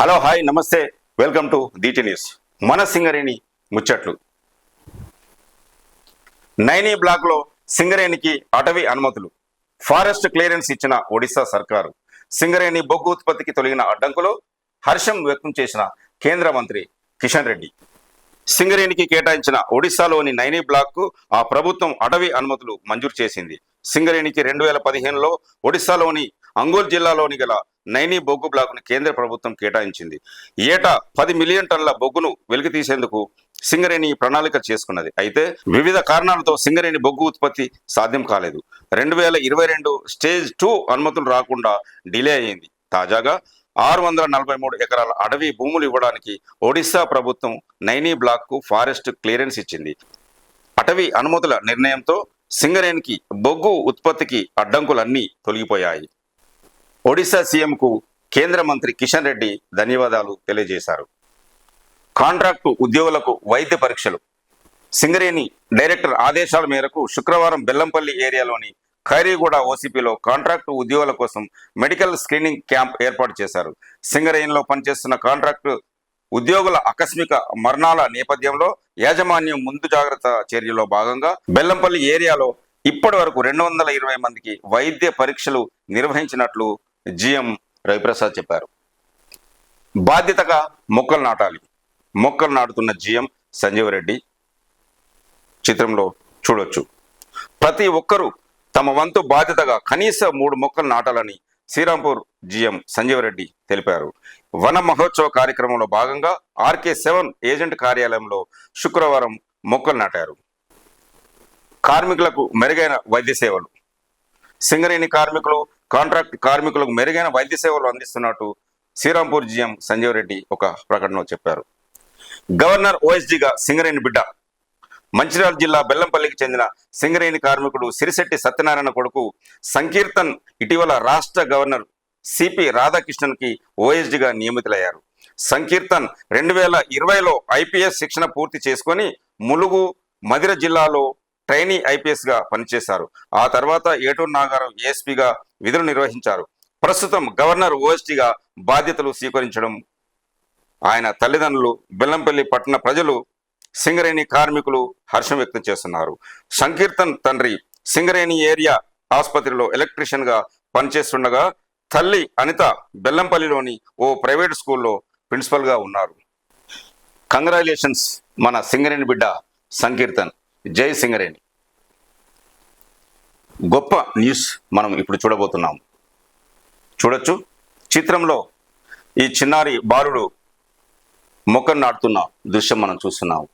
Hello hi నమస్తే. Welcome to DT news. మన సింగరేణి ముచ్చట్లు. నైనీ బ్లాక్లో సింగరేణికి అటవీ అనుమతులు. ఫారెస్ట్ క్లియరెన్స్ ఇచ్చిన ఒడిశా సర్కారు. సింగరేణి బొగ్గు ఉత్పత్తికి తొలగిన అడ్డంకులు హర్షం వ్యక్తం చేసిన కేంద్ర మంత్రి కిషన్ రెడ్డి. సింగరేణికి కేటాయించిన ఒడిశాలోని నైనీ బ్లాక్కు ఆ ప్రభుత్వం అటవీ అనుమతులు మంజూరు చేసింది. సింగరేణికి రెండు వేల పదిహేనులో ఒడిశాలోని అంగోల్ జిల్లాలోని గల నైనీ బొగ్గు బ్లాకును కేంద్ర ప్రభుత్వం కేటాయించింది. ఏటా పది మిలియన్ టన్ల బొగ్గును వెలికి తీసేందుకు సింగరేణి ప్రణాళిక చేసుకున్నది. అయితే వివిధ కారణాలతో సింగరేణి బొగ్గు ఉత్పత్తి సాధ్యం కాలేదు. రెండు వేల ఇరవై రెండు స్టేజ్ టూ అనుమతులు రాకుండా డిలే అయింది. తాజాగా ఆరు వందల నలభై మూడు ఎకరాల అడవి భూములు ఇవ్వడానికి ఒడిశా ప్రభుత్వం నైనీ బ్లాక్కు ఫారెస్ట్ క్లియరెన్స్ ఇచ్చింది. అటవీ అనుమతుల నిర్ణయంతో సింగరేణికి బొగ్గు ఉత్పత్తికి అడ్డంకులన్నీ తొలగిపోయాయి. ఒడిశా సీఎంకు కేంద్ర మంత్రి కిషన్ రెడ్డి ధన్యవాదాలు తెలియజేశారు. కాంట్రాక్టు ఉద్యోగులకు వైద్య పరీక్షలు. సింగరేణి డైరెక్టర్ ఆదేశాల మేరకు శుక్రవారం బెల్లంపల్లి ఏరియాలోని ఖైరీగూడ ఓసీపీలో కాంట్రాక్టు ఉద్యోగుల కోసం మెడికల్ స్క్రీనింగ్ క్యాంప్ ఏర్పాటు చేశారు. సింగరేణిలో పనిచేస్తున్న కాంట్రాక్టు ఉద్యోగుల ఆకస్మిక మరణాల నేపథ్యంలో యాజమాన్యం ముందు జాగ్రత్త చర్యలో భాగంగా బెల్లంపల్లి ఏరియాలో ఇప్పటి వరకు రెండు వందల ఇరవై మందికి వైద్య పరీక్షలు నిర్వహించినట్లు జిఎం రవిప్రసాద్ చెప్పారు. బాధ్యతగా మొక్కలు నాటాలి. మొక్కలు నాటుతున్న జిఎం సంజీవ్ రెడ్డి చిత్రంలో చూడొచ్చు. ప్రతి ఒక్కరూ తమ వంతు బాధ్యతగా కనీస మూడు మొక్కలు నాటాలని శ్రీరాంపూర్ జిఎం సంజీవ్ రెడ్డి తెలిపారు. వన మహోత్సవ కార్యక్రమంలో భాగంగా ఆర్కే సెవెన్ ఏజెంట్ కార్యాలయంలో శుక్రవారం మొక్కలు నాటారు. కార్మికులకు మెరుగైన వైద్య సేవలు. సింగరేణి కార్మికులు కాంట్రాక్ట్ కార్మికులకు మెరుగైన వైద్య సేవలు అందిస్తున్నట్టు శ్రీరాంపూర్ జిఎం సంజీవ్ రెడ్డి ఒక ప్రకటనలో చెప్పారు. గవర్నర్ ఓఎస్డీగా సింగరేణి బిడ్డ. మంచిర్యాల జిల్లా బెల్లంపల్లికి చెందిన సింగరేణి కార్మికుడు సిరిశెట్టి సత్యనారాయణ కొడుకు సంకీర్తన్ ఇటీవల రాష్ట్ర గవర్నర్ సిపి రాధాకృష్ణన్కి ఓఎస్డీగా నియమితులయ్యారు. సంకీర్తన్ రెండు వేల ఇరవైలో ఐపీఎస్ శిక్షణ పూర్తి చేసుకొని ములుగు మదిర జిల్లాలో ట్రైనీ ఐపీఎస్గా పనిచేశారు. ఆ తర్వాత ఏటూరు నాగారం ఏఎస్పీగా విధులు నిర్వహించారు. ప్రస్తుతం గవర్నర్ ఓఎస్టీగా బాధ్యతలు స్వీకరించడం ఆయన తల్లిదండ్రులు బెల్లంపల్లి పట్టణ ప్రజలు సింగరేణి కార్మికులు హర్షం వ్యక్తం చేస్తున్నారు. సంకీర్తన్ తండ్రి సింగరేణి ఏరియా ఆసుపత్రిలో ఎలక్ట్రీషియన్గా పనిచేస్తుండగా తల్లి అనిత బెల్లంపల్లిలోని ఓ ప్రైవేట్ స్కూల్లో ప్రిన్సిపల్గా ఉన్నారు. కంగ్రాచులేషన్స్ మన సింగరేణి బిడ్డ సంకీర్తన్. జై సింగరేణి గొప్ప న్యూస్ మనం ఇప్పుడు చూడబోతున్నాం. చూడొచ్చు. చిత్రంలో ఈ చిన్నారి బాలుడు మొక్కను నాటుతున్న దృశ్యం మనం చూస్తున్నాం.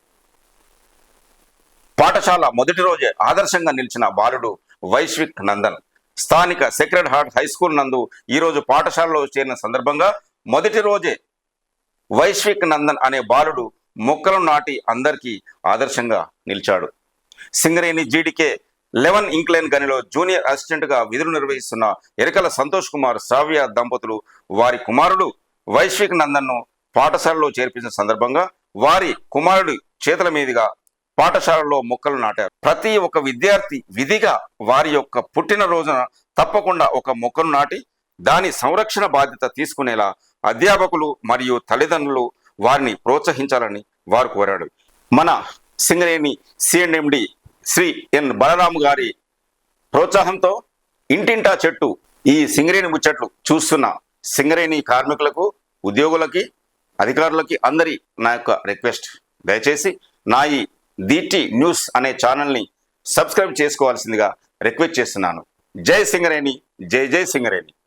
పాఠశాల మొదటి రోజే ఆదర్శంగా నిలిచిన బాలుడు వైశ్విక్ నందన్. స్థానిక సెక్రెడ్ హార్ట్ హై స్కూల్ నందు ఈరోజు పాఠశాలలో చేరిన సందర్భంగా మొదటి రోజే వైశ్విక్ నందన్ అనే బాలుడు మొక్కలను నాటి అందరికీ ఆదర్శంగా నిలిచాడు. సింగరేణి జీడికే లెవెన్ ఇంక్లైన్ గనిలో జూనియర్ అసిస్టెంట్గా విధులు నిర్వహిస్తున్న ఎరకల సంతోష్ కుమార్ శ్రావ్య దంపతులు వారి కుమారుడు వైశ్విక్ నందన్ను పాఠశాలలో చేర్పించిన సందర్భంగా వారి కుమారుడి చేతుల మీదుగా పాఠశాలలో మొక్కలు నాటారు. ప్రతి ఒక్క విద్యార్థి విధిగా వారి యొక్క పుట్టిన రోజున తప్పకుండా ఒక మొక్కను నాటి దాని సంరక్షణ బాధ్యత తీసుకునేలా అధ్యాపకులు మరియు తల్లిదండ్రులు వారిని ప్రోత్సహించాలని వారు కోరాడు మన సింగరేణి సిఎండి శ్రీ ఎన్ బలరాము గారి ప్రోత్సాహంతో ఇంటింటా చెట్టు ఈ సింగరేణి ముచ్చట్లు చూస్తున్న సింగరేణి కార్మికులకు ఉద్యోగులకి అధికారులకి అందరి నా యొక్క రిక్వెస్ట్. దయచేసి నా ఈ దీటి న్యూస్ అనే ఛానల్ని సబ్స్క్రైబ్ చేసుకోవాల్సిందిగా రిక్వెస్ట్ చేస్తున్నాను. జై సింగరేణి జై జై సింగరేణి.